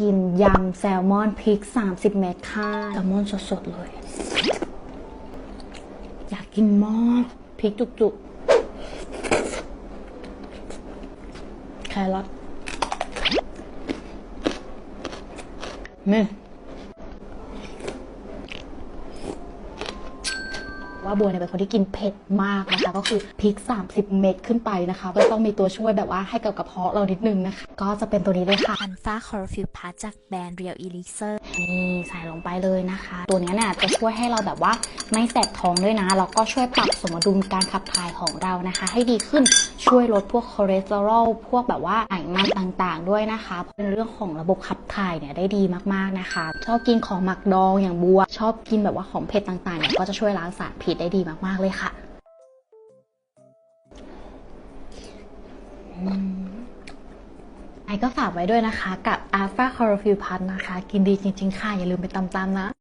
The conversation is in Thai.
กินยำแซลมอนพริก 30 เม็ดค่ะแซลมอนสดๆเลย อยากกินมากพริกจุกๆ แครอทนี่ ว่าบัวเนี่ยเป็นคนที่กินเผ็ดมากนะคะ ก็คือพริก 30 เม็ดขึ้นไปนะคะก็ต้องมีตัวช่วยแบบว่าให้กับกระเพาะเรานิดนึงนะคะ ก็จะเป็นตัวนี้เลยค่ะอันฟ้าคอร์ฟิวพาจากแบรนด์ Real Elixir นี่ใส่ลงไปเลยนะคะ ตัวเนี้ยเนี่ยจะช่วยให้เราแบบว่าไม่แสบท้องด้วยนะแล้วก็ช่วยปรับสมดุลการขับถ่ายของเรานะคะ ให้ดีขึ้นช่วยลดพวกคอเลสเตอรอลพวกแบบว่าไขมันต่างๆ ด้วยนะคะเป็นเรื่องของระบบขับถ่ายเนี่ยได้ดีมากๆนะคะ ชอบกินของหมักดองอย่างบัว ชอบกินแบบว่าของเผ็ดต่างๆเนี่ยก็จะช่วยล้างสารพิษได้ดีมาก ๆ เลยค่ะไอก็ฝากไว้ด้วยนะคะ กับ Alpha Chlorophyll Plus นะคะ กินดีจริง ๆ ค่ะ อย่าลืมไปตามๆนะ